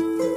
Thank you.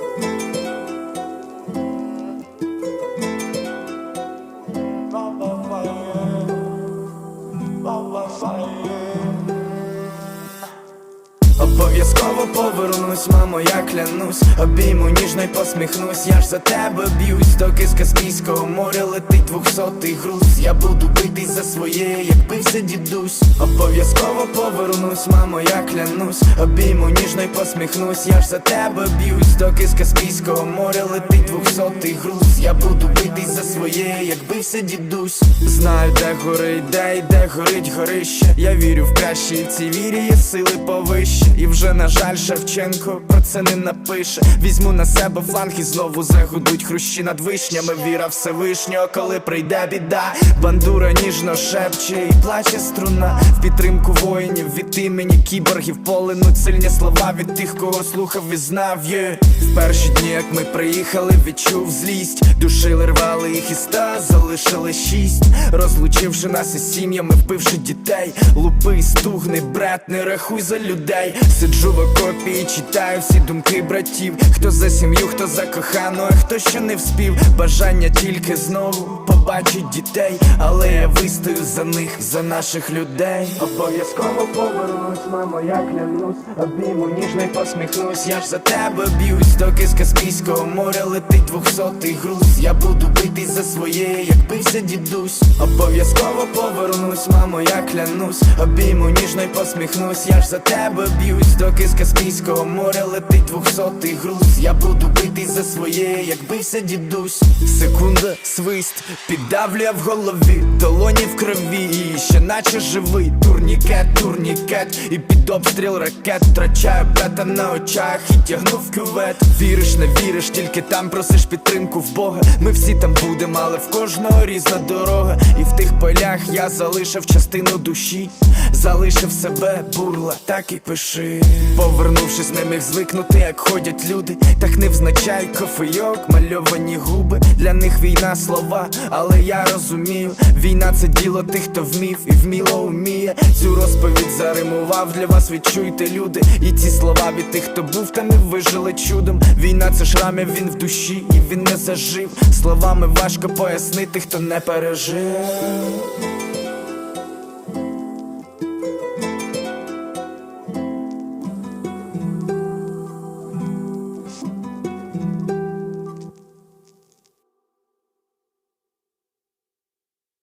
Обов'язково повернусь, мамо, я клянусь. Обійму ніжно й посміхнусь, я ж за тебе б'юсь Доки з Каспійського моря летить двохсотий груз. Я буду битись за своє, як бився дідусь. Обов'язково повернусь, мамо, я клянусь. Обійму ніжно й посміхнусь, я ж за тебе б'юсь Доки з Каспійського моря летить двохсотий груз. Я буду битись за своє, як бився дідусь. Знаю, де горить, де і де горить горище. Я вірю в краще, і в цій вірі є сили повище І вже, на жаль, Шевченко про це не напише. Візьму на себе фланг і знову загудуть хрущі над вишнями. Віра Всевишнього, коли прийде біда. Бандура ніжно шепче і плаче струна. В підтримку воїнів від імені кіборгів полинуть сильні слова від тих, кого слухав і знав. Є. В перші дні, як ми приїхали, відчув злість. Душили, рвали їх із ста, залишили шість. Розлучивши нас із сім'ями, вбивши дітей. Лупи, стугни, брат, не рахуй за людей Сиджу в окопі і читаю всі думки братів. Хто за сім'ю, хто за кохану, а хто ще не вспів. Бажання тільки знову побачить дітей Але я вистою за них, за наших людей. Обов'язково повернусь, мамо, я клянусь. Обійму ніжно й посміхнусь, я ж за тебе б'юсь Доки з Каспійського моря летить двохсотий груз. Я буду битись за своє, як бився дідусь. Обов'язково повернусь, мамо, я клянусь. Обійму ніжно й посміхнусь, я ж за тебе б'юсь Доки з Каспійського моря летить двохсотий груз. Я буду битись за своє, як бився дідусь. Секунда, свист, піддавлює в голові Долоні в крові, і ще наче живий. Турнікет, турнікет, і під обстріл ракет. Втрачаю брата на очах і тягну в кювет. Віриш, не віриш, тільки там просиш підтримку в Бога. Ми всі там будемо, але в кожного різна дорога. І в тих полях я залишив частину душі Залишив себе, бурла, так і пиши. Повернувшись, не міг звикнути, як ходять люди. Так невзначай кофейок, мальовані губи. Для них війна слова, але я розумію. Війна це діло тих, хто вмів і вміло уміє Цю розповідь заримував для вас, відчуйте люди. І ці слова від тих, хто був та не вижили чудом. Війна це шрамів, він в душі і він не зажив. Словами важко пояснити, хто не пережив